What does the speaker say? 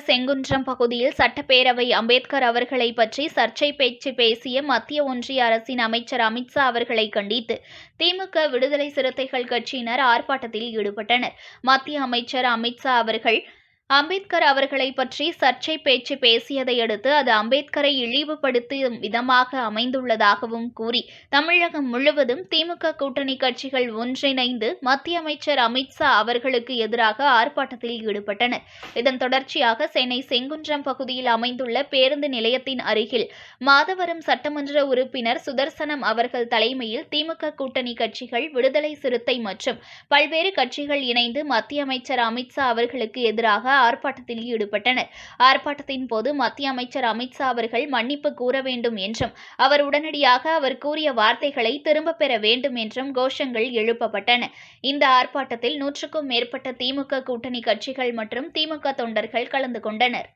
செங்குன்றம் பகுதியில் சட்டப்பேரவை அம்பேத்கர் அவர்களை பற்றி சர்ச்சை பேச்சு பேசிய மத்திய ஒன்றிய அரசின் அமைச்சர் அமித்ஷா அவர்களை கண்டித்து திமுக விடுதலை சிறுத்தைகள் கட்சியினர் ஆர்ப்பாட்டத்தில் ஈடுபட்டனர். மத்திய அமைச்சர் அமித்ஷா அவர்கள் அம்பேத்கர் அவர்களை பற்றி சர்ச்சை பேச்சு பேசியதை அடுத்து அது அம்பேத்கரை இழிவுபடுத்தும் விதமாக அமைந்துள்ளதாகவும் கூறி தமிழகம் முழுவதும் திமுக கூட்டணி கட்சிகள் ஒன்றிணைந்து மத்திய அமைச்சர் அமித்ஷா அவர்களுக்கு எதிராக ஆர்ப்பாட்டத்தில் ஈடுபட்டனர். இதன் தொடர்ச்சியாக சென்னை செங்குன்றம் பகுதியில் அமைந்துள்ள பேருந்து நிலையத்தின் அருகில் மாதவரம் சட்டமன்ற உறுப்பினர் சுதர்சனம் அவர்கள் தலைமையில் திமுக கூட்டணி கட்சிகள் விடுதலை சிறுத்தை மற்றும் பல்வேறு கட்சிகள் இணைந்து மத்திய அமைச்சர் அமித்ஷா அவர்களுக்கு எதிராக ஆர்ப்பாட்டத்தில் ஈடுபட்டனர். ஆர்ப்பாட்டத்தின் போது மத்திய அமைச்சர் அமித்ஷா அவர்கள் மன்னிப்பு கூற வேண்டும் என்றும் அவர் உடனடியாக அவர் கூறிய வார்த்தைகளை திரும்பப் பெற வேண்டும் என்றும் கோஷங்கள் எழுப்பப்பட்டன. இந்த ஆர்ப்பாட்டத்தில் நூற்றுக்கும் மேற்பட்ட திமுக கூட்டணி கட்சிகள் மற்றும் திமுக தொண்டர்கள் கலந்து கொண்டனர்.